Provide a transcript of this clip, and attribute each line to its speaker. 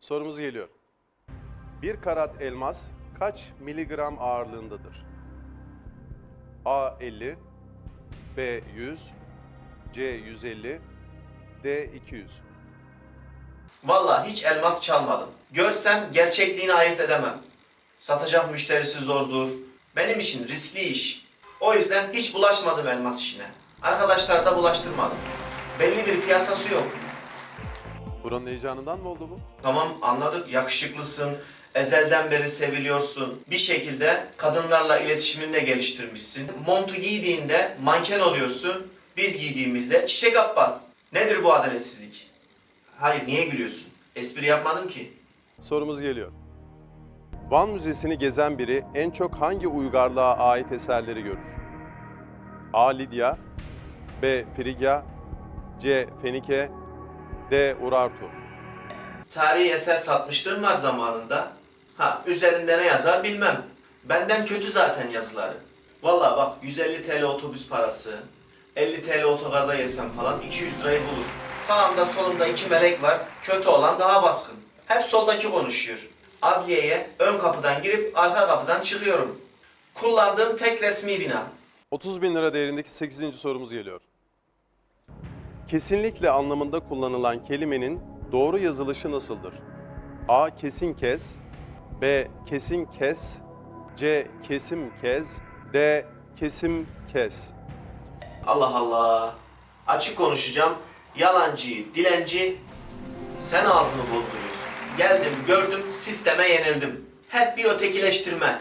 Speaker 1: Sorumuz geliyor. Bir karat elmas kaç miligram ağırlığındadır? A 50, B 100, C 150, D 200.
Speaker 2: Vallahi hiç elmas çalmadım. Görsem gerçekliğini ayırt edemem. Satacak müşterisi zordur. Benim için riskli iş. O yüzden hiç bulaşmadım elmas işine. Arkadaşlar da bulaştırmadım. Belli bir piyasası yok.
Speaker 1: Buranın heyecanından mı oldu bu?
Speaker 2: Tamam anladık yakışıklısın, ezelden beri seviliyorsun. Bir şekilde kadınlarla iletişimini de geliştirmişsin. Montu giydiğinde manken oluyorsun. Biz giydiğimizde çiçek abbas. Nedir bu adaletsizlik? Hayır niye gülüyorsun? Espri yapmadım ki.
Speaker 1: Sorumuz geliyor. Van Müzesi'ni gezen biri en çok hangi uygarlığa ait eserleri görür? A. Lidya, B. Frigya, C. Fenike, D. Urartu.
Speaker 2: Tarihi eser satmışlığım var zamanında. Ha üzerinde ne yazar bilmem. Benden kötü zaten yazıları. Vallahi bak 150 TL otobüs parası, 50 TL otogarda yesem falan 200 lirayı bulur. Sağımda solumda iki melek var. Kötü olan daha baskın. Hep soldaki konuşuyor. Adliyeye ön kapıdan girip arka kapıdan çıkıyorum. Kullandığım tek resmi bina.
Speaker 1: 30 bin lira değerindeki 8. sorumuz geliyor. Kesinlikle anlamında kullanılan kelimenin doğru yazılışı nasıldır? A. Kesin kes, B. Kesin kes, C. Kesim kes, D. Kesim kes.
Speaker 2: Allah Allah. Açık konuşacağım. Yalancı, dilenci sen ağzını bozduruyorsun. Geldim, gördüm, sisteme yenildim. Hep bir ötekileştirme.